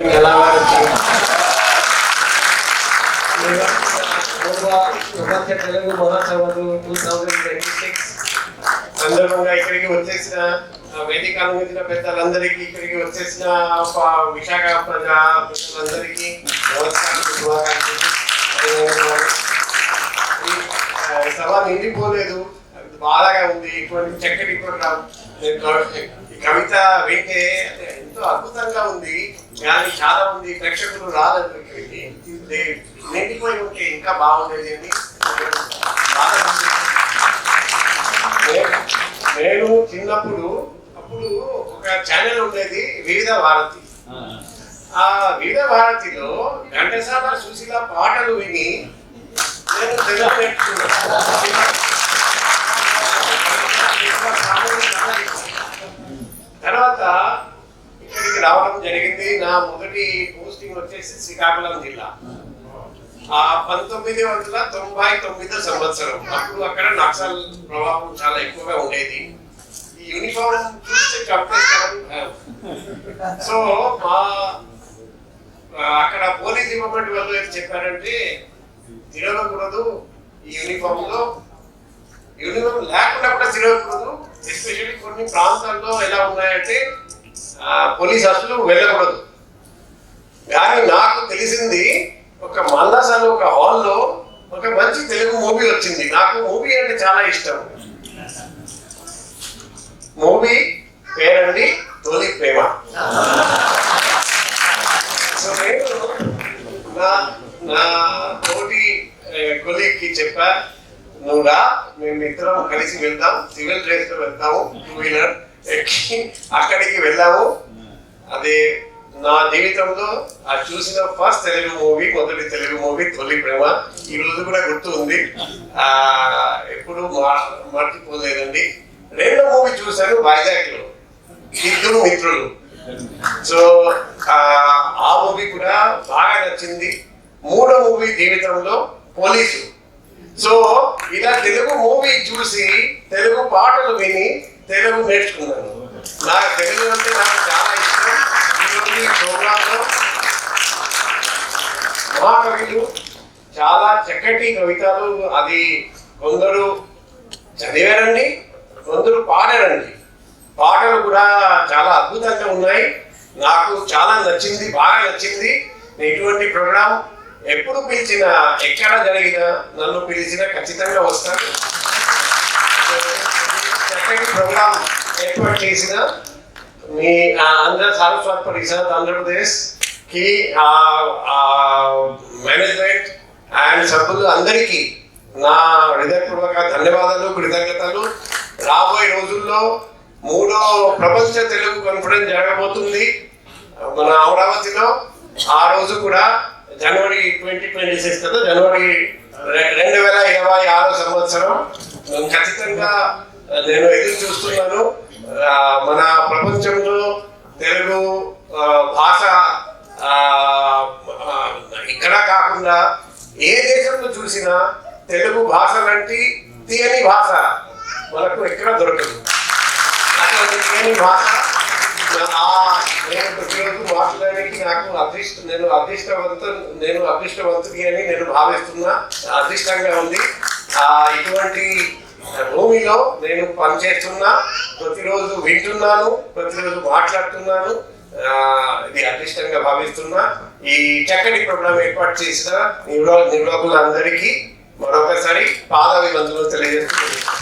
ఎలా ప్రపంచ తెలుగు మహోత్సవాలు టూ ఇక్కడికి వచ్చేసిన వేదిక అనుమతిన పెద్దలందరికీ ఇక్కడికి వచ్చేసిన విశాఖ ప్రజా ప్రజలందరికీ నమస్కారం సభ నిండిపోలేదు బాధగా ఉంది. ఇటువంటి చక్కటి కవిత వింటే ఎంతో అద్భుతంగా ఉంది. కానీ చాలా మంది ప్రేక్షకులు ఇది నిండిపోయి ఉంటే ఇంకా బాగుండేది అని నేను- నేను చిన్నప్పుడు అప్పుడు ఒక ఛానల్ ఉండేది వివిధ భారతి. ఆ. వివిధ భారతిలో ఘంటసాల సుశీల పాటలు విని నేను తెలుగు నేర్చుకున్నాను. నా మొదటి పోస్టింగ్ వచ్చేసి శ్రీకాకుళం జిల్లా. ఆ పంతొమ్మిది వందల తొంభై తొమ్మిదో సంవత్సరం. అప్పుడు అక్కడ నక్సల్ ప్రభావం చాలా ఎక్కువగా ఉండేది. ఈ యూనిఫామ్ చూస్తే చంపేస్తామని సో మా అక్కడ పోలీస్ డిపార్ట్మెంట్ వాళ్ళు ఏం చెప్పారంటే తిరగకూడదు ఈ యూనిఫామ్లో యూనిఫామ్ లేకుండా కూడా తిరగకూడదు. ఎస్పెషల్లీ కొన్ని ప్రాంతాల్లో ఎలా ఉన్నాయంటే ఆ, పోలీస్ అసలు వెళ్ళకూడదు. కానీ నాకు తెలిసింది ఒక మల్లాస్ అని ఒక హాల్లో ఒక మంచి తెలుగు మూవీ వచ్చింది. నాకు మూవీ అంటే చాలా ఇష్టం. మూవీ పేరండి తొలి ప్రేమ. సో నేను నా నా తోటి కొలీగ్కి చెప్పా నువ్వు రా మేము ఇద్దరం కలిసి వెళ్దాం సివిల్ డ్రెస్లో వెళ్తాము టూ వీలర్ ఎక్కి అక్కడికి వెళ్ళాము. అదే నా జీవితంలో ఆ చూసిన ఫస్ట్ తెలుగు మూవీ మొదటి తెలుగు మూవీ తొలి ప్రేమ ఈ రోజు కూడా గుర్తు ఉంది ఆ ఎప్పుడు మా- మర్చిపోలేదండి. రెండో మూవీ చూశాను వైజాగ్లో ఇద్దరు మిత్రులు. సో ఆ మూవీ కూడా బాగా నచ్చింది. మూడో మూవీ జీవితంలో పోలీసు. సో ఇలా తెలుగు మూవీ చూసి తెలుగు పాటలు విని తెలుగు నేర్చుకున్నాను. నాకు తెలుగు అంటే నాకు చాలా ఇష్టం. ఈ ప్రోగ్రాంలో మహాకవిలు చాలా చక్కటి కవితలు అది కొందరు చదివారండి కొందరు పాడారండి. పాటలు కూడా చాలా అద్భుతంగా ఉన్నాయి. నాకు చాలా నచ్చింది బాగా నచ్చింది. ఇటువంటి ప్రోగ్రాం ఎప్పుడు పిలిచిన ఎక్కడ జరిగినా నన్ను పిలిచినా ఖచ్చితంగా వస్తాను చక్కటి ప్రోగ్రాం ఏర్పాటు చేసిన మీ ఆ, ఆంధ్ర సారస్వత పరిషత్ ఆంధ్రప్రదేశ్కి మేనేజ్మెంట్ అండ్ సభ్యులు అందరికీ నా హృదయపూర్వక ధన్యవాదాలు కృతజ్ఞతలు. రాబోయే రోజుల్లో మూడో ప్రపంచ తెలుగు కాన్ఫరెన్స్ జరగబోతుంది మన అమరావతిలో. ఆ రోజు కూడా జనవరి ట్వంటీ ట్వంటీ సిక్స్ కదా జనవరి రె- రెండు వేల ఇరవై ఆరో సంవత్సరం. ఖచ్చితంగా నేను ఎదురు చూస్తున్నాను. మన ప్రపంచంలో తెలుగు భాష ఇక్కడ కాకుండా ఏ దేశంలో చూసినా తెలుగు భాష లాంటి తీయని భాష మనకు ఎక్కడ దొరకదు. అటువంటి తీయని భాష? నేను ప్రతిరోజు మాట్లాడడానికి నాకు అదృష్ట నేను అదృష్టవంత నేను అదృష్టవంతుడి అని నేను భావిస్తున్నా. అదృష్టంగా ఉంది. ఇటువంటి భూమిలో నేను పనిచేస్తున్నా ప్రతిరోజు వింటున్నాను ప్రతిరోజు మాట్లాడుతున్నాను ఇది అదృష్టంగా భావిస్తున్నా. ఈ చక్కటి ప్రోగ్రాం ఏర్పాటు చేసిన నిర్వాహకులందరికీ మరొకసారి పాదాభివందనలు తెలియజేస్తున్నాను.